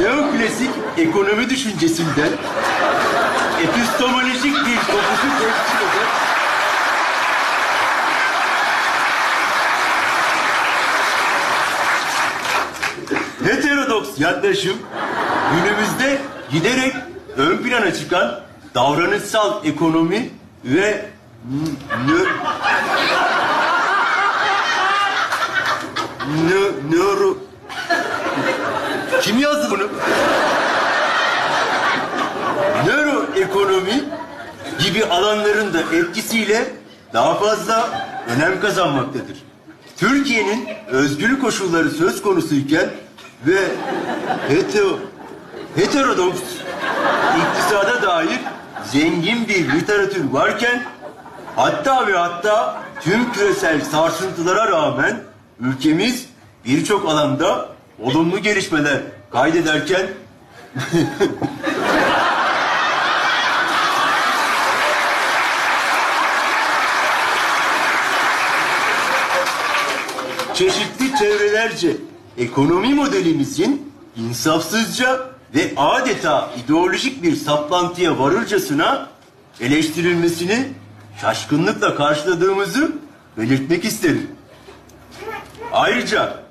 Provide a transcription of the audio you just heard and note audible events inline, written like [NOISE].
neoklasik ekonomi düşüncesinden epistemolojik bir dokusu temsil eden heterodoks yaklaşım günümüzde giderek ön plana çıkan davranışsal ekonomi ve nö, nö, nöro... Kim yazdı bunu? Nöroekonomi gibi alanların da etkisiyle daha fazla önem kazanmaktadır. Türkiye'nin özgür koşulları söz konusuyken ve hetero, heterodoks iktisada dair zengin bir literatür varken hatta ve hatta tüm küresel sarsıntılara rağmen ülkemiz birçok alanda olumlu gelişmeler kaydederken [LAUGHS] çeşitli çevrelerce ekonomi modelimizin insafsızca ve adeta ideolojik bir saplantıya varırcasına eleştirilmesini şaşkınlıkla karşıladığımızı belirtmek isterim. Ayrıca